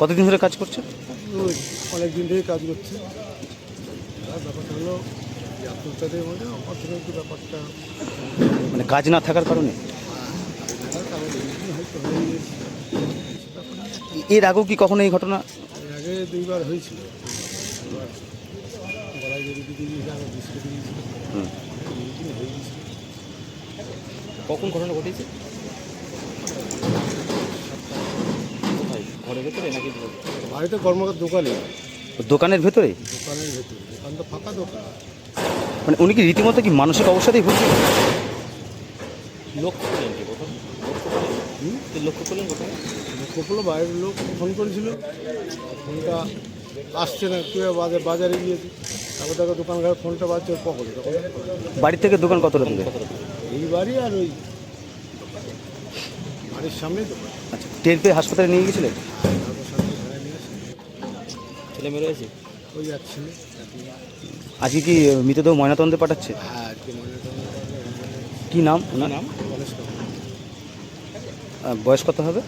কতদিন ধরে কাজ করছে ওই অনেক দিন থেকে কাজ করছে। আর ব্যাপারটা হলো আত্মহত্যাদের মধ্যে অর্থনৈতিক ব্যাপারটা মানে কাজ না থাকার কারণে? এর আগেও কি কখনো এই ঘটনা? এর আগে দুইবার হয়েছিল। গলায় যদি হয়ে কখন ঘটনা ঘটেছে কোথায়? ঘরের ভেতরে নাকি বাড়িতে কর্মকর দোকানে। দোকানের ভেতরে? দোকানের ভেতরে। দোকান তো ফাঁকা দোকান। মানে উনি কি রীতিমতো কি মানসিক অবস্থাতেই ভুগছেন লক্ষ্য করলেন কি প্রথম লক্ষ্য করলেন হুম? লক্ষ্য কোথায়? কপলো বাইরের লোক ফোন করেছিল। ফোনটা আসছে না কেউ বাজার বাজারে গিয়েছে। তারপর দেখো দোকানঘর ফোনটা বাজছে ওর পকেটে তখন বাড়ি থেকে দোকান কতটা দূরে? এই বাড়ি আর ওই বাড়ির সামনেই দোকান। আচ্ছা টের পেয়ে হাসপাতালে নিয়ে গেছিলেন ছেলে মেয়ে রয়েছে? ওই এক ছেলে আজকে কি মৃতদেহ ময়নাতদন্তে পাঠাচ্ছে? হ্যাঁ আজকে কি নাম ওনার? নাম? বয়স কত হবে?